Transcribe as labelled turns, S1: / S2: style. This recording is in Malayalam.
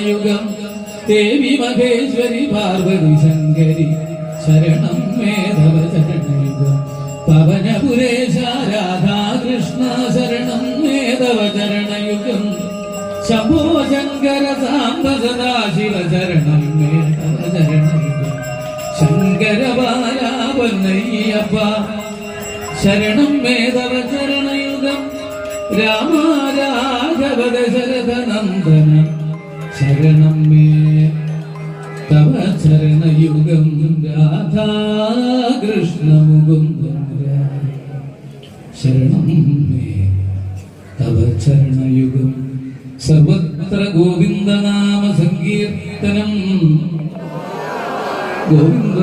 S1: ചരണയുഗം ദേവി മഹേശ്വരി പാർവതി ശങ്കരി ശരണം മേധവ ചരണയുഗം പവനപുരേശ രാധാകൃഷ്ണ ശരണം മേധവ ചരണയുഗം ശംഭോ ശങ്കര സാംബ സദാശിവ ശരണം മേധവ ചരണയുഗം ശങ്കരബാലാപന്നയ്യപ്പ ശരണം മേധവ ചരണയുഗം രാമ രാഘവ ദശരഥ ശരണം മേ തവ ചരണയുഗം രാധാകൃഷ്ണ മുകുന്ദ ശരണം മേ. തവ ചരണയുഗം സർവത്ര ഗോവിന്ദനാമ സങ്കീർത്തനം. ഗോവിന്ദ